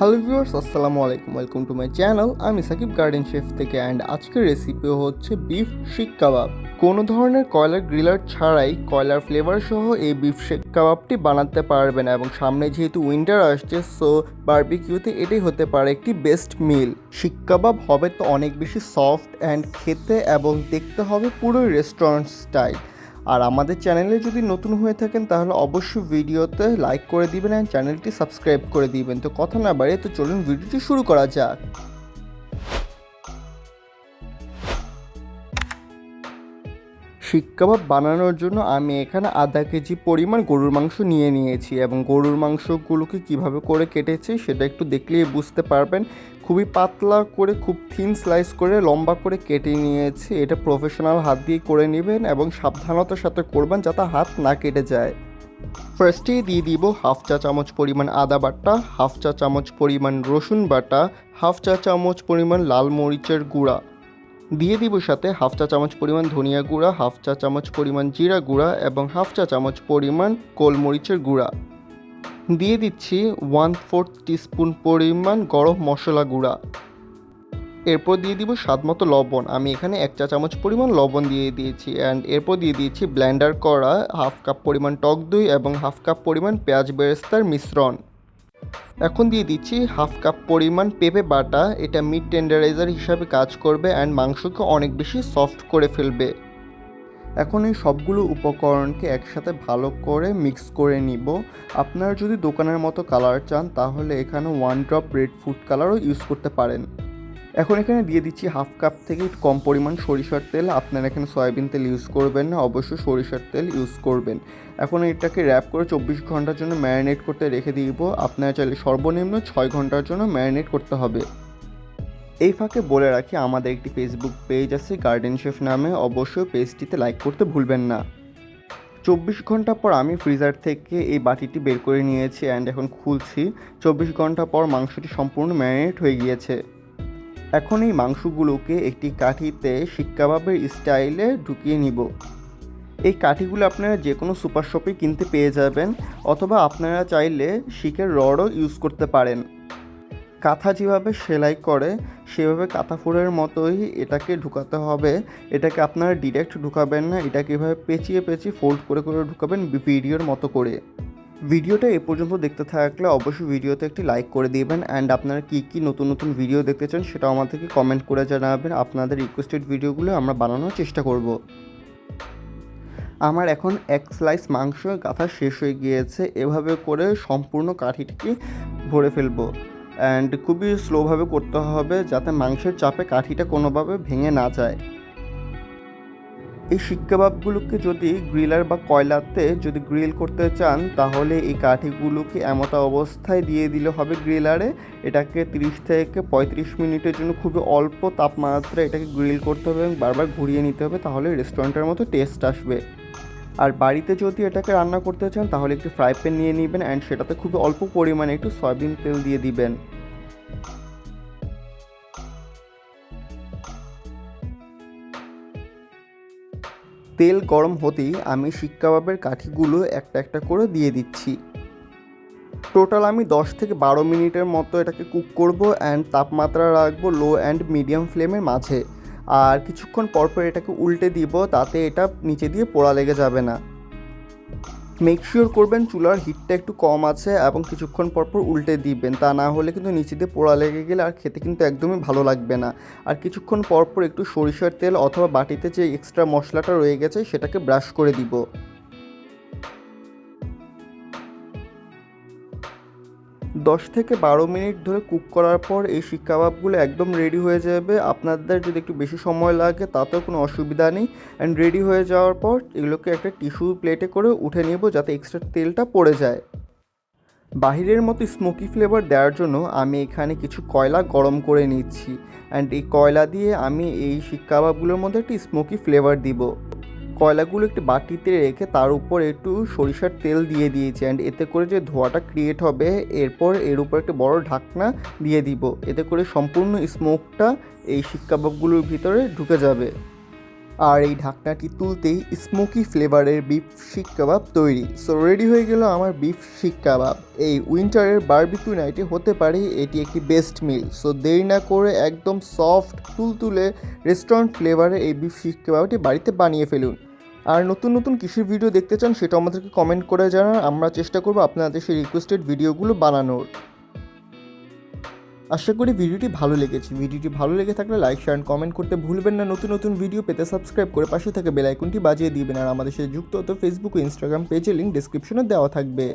Hello viewers আসসালামু আলাইকুম। Welcome to my channel আমি সাকিব গার্ডেন শেফ থেকে অ্যান্ড আজকের রেসিপি হচ্ছে বিফ শিক কাবাব কোনো ধরনের কয়লার গ্রিলার ছাড়াই কয়লার ফ্লেভার সহ এই বিফ শেক কাবাবটি বানাতে পারবেন এবং সামনে যেহেতু উইন্টার আসছে সো বারবিকিউতে এটাই হতে পারে একটি বেস্ট মিল শিক কাবাব হবে তো অনেক বেশি সফট অ্যান্ড খেতে এবং দেখতে হবে পুরোই রেস্টুরেন্ট স্টাইল আর আমাদের চ্যানেলে যদি নতুন হয়ে থাকেন, তাহলে অবশ্যই ভিডিওতে লাইক করে দিবেন অ্যান্ড চ্যানেলটি সাবস্ক্রাইব করে দিবেন। তো কথা না বাড়িয়ে তো চলুন ভিডিওটি শুরু করা যাক। শিক কাবাব বানানোর জন্য আমি এখানে আধা কেজি পরিমাণ গরুর মাংস নিয়ে নিয়েছি এবং গরুর মাংসগুলোকে কীভাবে করে কেটেছি সেটা একটু দেখলেই বুঝতে পারবেন। খুবই পাতলা করে, খুব থিন স্লাইস করে, লম্বা করে কেটে নিয়েছি। এটা প্রফেশনাল হাত দিয়ে করে নেবেন এবং সাবধানতার সাথে করবেন যাতে হাত না কেটে যায়। ফার্স্টেই দিয়ে দিব হাফ চা চামচ পরিমাণ আদা বাটা, হাফ চা চামচ পরিমাণ রসুন বাটা, হাফ চা চামচ পরিমাণ লাল মরিচের গুঁড়া। দিয়ে দিব সাথে হাফ চা চামচ পরিমাণ ধনিয়া গুঁড়া, হাফ চা চামচ পরিমাণ জিরা গুঁড়া এবং হাফ চা চামচ পরিমাণ গোলমরিচের গুঁড়া। দিয়ে দিচ্ছি ওয়ান ফোর্থ টিস্পুন পরিমাণ গরম মশলা গুঁড়া। এরপর দিয়ে দিব স্বাদ মতো লবণ। আমি এখানে এক চা চামচ পরিমাণ লবণ দিয়ে দিয়েছি অ্যান্ড এরপর দিয়ে দিয়েছি ব্লেন্ডার করা হাফ কাপ পরিমাণ টক দই এবং হাফ কাপ পরিমাণ পেঁয়াজ বেরেস্তার মিশ্রণ। এখন দিয়ে দিচ্ছি হাফ কাপ পরিমাণ পেঁপে বাটা। এটা মিট টেন্ডারাইজার হিসাবে কাজ করবে অ্যান্ড মাংসকে অনেক বেশি সফট করে ফেলবে। এখন এই সবগুলো উপকরণকে একসাথে ভালো করে মিক্স করে নিব। আপনারা যদি দোকানের মতো কালার চান, তাহলে এখানে ওয়ান ড্রপ রেড ফুড কালারও ইউজ করতে পারেন। এখন এখানে দিয়ে দিচ্ছি হাফ কাপ থেকে একটু কম পরিমাণ সরিষার তেল। আপনারা এখানে সয়াবিন তেল ইউজ করবেন না, অবশ্যই সরিষার তেল ইউজ করবেন। এখন এটাকে র্যাপ করে চব্বিশ ঘণ্টার জন্য ম্যারিনেট করতে রেখে দিব। আপনারা চাইলে সর্বনিম্ন ছয় ঘণ্টার জন্য ম্যারিনেট করতে হবে। এই ফাঁকে বলে রাখি, আমাদের একটি ফেসবুক পেজ আছে গার্ডেন শেফ নামে। অবশ্যই পেজটিতে লাইক করতে ভুলবেন না। চব্বিশ ঘণ্টা পর আমি ফ্রিজার থেকে এই বাটিটি বের করে নিয়েছি অ্যান্ড এখন খুলছি। চব্বিশ ঘণ্টা পর মাংসটি সম্পূর্ণ ম্যারিনেট হয়ে গিয়েছে। এখন এই মাংসগুলোকে একটি কাঠিতে শিক কাবাবের স্টাইলে ঢুকিয়ে নিব। এই কাঠিগুলো আপনারা যে কোনো সুপার শপে কিনতে পেয়ে যাবেন অথবা আপনারা চাইলে শিকের রডও ইউজ করতে পারেন। কাঁথা যেভাবে সেলাই করে, সেভাবে কাঁথা ফোড়ের মতোই এটাকে ঢুকাতে হবে। এটাকে আপনারা ডিরেক্ট ঢুকাবেন না, এটাকে এভাবে পেঁচিয়ে পেঁচিয়ে ফোল্ড করে করে ঢুকাবেন ভিডিওর মতো করে। ভিডিওটা এ পর্যন্ত দেখতে থাকলে অবশ্যই ভিডিওতে একটি লাইক করে দিবেন। অ্যান্ড আপনারা কী কী নতুন নতুন ভিডিও দেখতে চান সেটা আমাদেরকে কমেন্ট করে জানাবেন। আপনাদের রিকোয়েস্টেড ভিডিওগুলো আমরা বানানোর চেষ্টা করব। আমার এখন এক স্লাইস মাংস গাথা শেষ হয়ে গিয়েছে। এভাবে করে সম্পূর্ণ কাঠিটিকে ভরে ফেলব। অ্যান্ড খুবই স্লোভাবে করতে হবে যাতে মাংসের চাপে কাঠিটা কোনোভাবে ভেঙে না যায়। এই শিক কাবাবগুলোকে যদি গ্রিলার বা কয়লাতে যদি গ্রিল করতে চান, তাহলে এই কাঠিগুলোকে এমতা অবস্থায় দিয়ে দিলে হবে গ্রিলারে। এটাকে তিরিশ থেকে পঁয়ত্রিশ মিনিটের জন্য খুবই অল্প তাপমাত্রায় এটাকে গ্রিল করতে হবে এবং বারবার ঘুরিয়ে নিতে হবে, তাহলে রেস্টুরেন্টের মতো টেস্ট আসবে। আর বাড়িতে যদি এটাকে রান্না করতে চান, তাহলে একটু ফ্রাই প্যান নিয়ে নেবেন, অ্যান্ড সেটাতে খুবই অল্প পরিমাণে একটু সয়াবিন তেল দিয়ে দিবেন। তেল গরম হতেই আমি শিক কাবাবের কাঠিগুলো একটা একটা করে দিয়ে দিচ্ছি। টোটাল আমি দশ থেকে বারো মিনিটের মতো এটাকে কুক করব অ্যান্ড তাপমাত্রা রাখব লো অ্যান্ড মিডিয়াম ফ্লেমের মাঝে। আর কিছুক্ষণ পরপর এটাকে উল্টে দিব, তাতে এটা নিচে দিয়ে পোড়া লেগে যাবে না। মেক শিওর করবেন চুলার হিটটা একটু কম আছে এবং কিছুক্ষণ পরপর উল্টে দিবেন। তা না হলে কিন্তু নিচে দিয়ে পোড়া লেগে গেলে আর খেতে কিন্তু একদমই ভালো লাগবে না। আর কিছুক্ষণ পরপর একটু সরিষার তেল অথবা বাটিতে যে এক্সট্রা মশলাটা রয়ে গেছে সেটাকে ব্রাশ করে দিব। দশ থেকে বারো মিনিট ধরে কুক করার পর এই শিক কাবাবগুলো একদম রেডি হয়ে যাবে। আপনাদের যদি একটু বেশি সময় লাগে, তাতেও কোনো অসুবিধা নেই। অ্যান্ড রেডি হয়ে যাওয়ার পর এগুলোকে একটা টিস্যু প্লেটে করে উঠে নেব যাতে এক্সট্রা তেলটা পড়ে যায়। বাহিরের মতো স্মোকি ফ্লেভার দেওয়ার জন্য আমি এখানে কিছু কয়লা গরম করে নিচ্ছি। অ্যান্ড এই কয়লা দিয়ে আমি এই শিক কাবাবগুলোর মধ্যে একটি স্মোকি ফ্লেভার দিব। কয়লাগুলো একটি বাটিতে রেখে তার উপর একটু সরিষার তেল দিয়ে দিয়েছি অ্যান্ড এতে করে যে ধোঁয়াটা ক্রিয়েট হবে, এরপর এর উপর একটা বড় ঢাকনা দিয়ে দিব। এতে করে সম্পূর্ণ স্মোকটা এই শিক কাবাবগুলোর ভিতরে ঢুকে যাবে। আর এই ঢাকনাটি তুলতেই স্মোকি ফ্লেভারের বিফ শিক কাবাব তৈরি। সো রেডি হয়ে গেল আমার বিফ শিক কাবাব। এই উইন্টারের বারবিকিউ নাইটে হতে পারে এটি একটি বেস্ট মিল সো দেরি না করে একদম সফট তুলতুলে রেস্টুরেন্ট ফ্লেভারে এই বিফ শিক কাবাবটি বাড়িতে বানিয়ে ফেলুন। আর নতুন নতুন কৃষির ভিডিও দেখতে চান, সেটা আমাদেরকে কমেন্ট করে জানান। আমরা চেষ্টা করব আপনাদের সেই রিকোয়েস্টেড ভিডিওগুলো বানানোর। আশা করি ভিডিওটি ভালো লেগেছে। ভিডিওটি ভালো লেগে থাকলে লাইক শেয়ার অ্যান্ড কমেন্ট করতে ভুলবেন না। নতুন নতুন ভিডিও পেতে সাবস্ক্রাইব করে পাশে থাকা বেল আইকনটি বাজিয়ে দিবেন। আর আমাদের সাথে যুক্ত হতে ফেসবুক ও ইনস্টাগ্রাম পেজের লিঙ্ক ডিসক্রিপশনে দেওয়া থাকবে।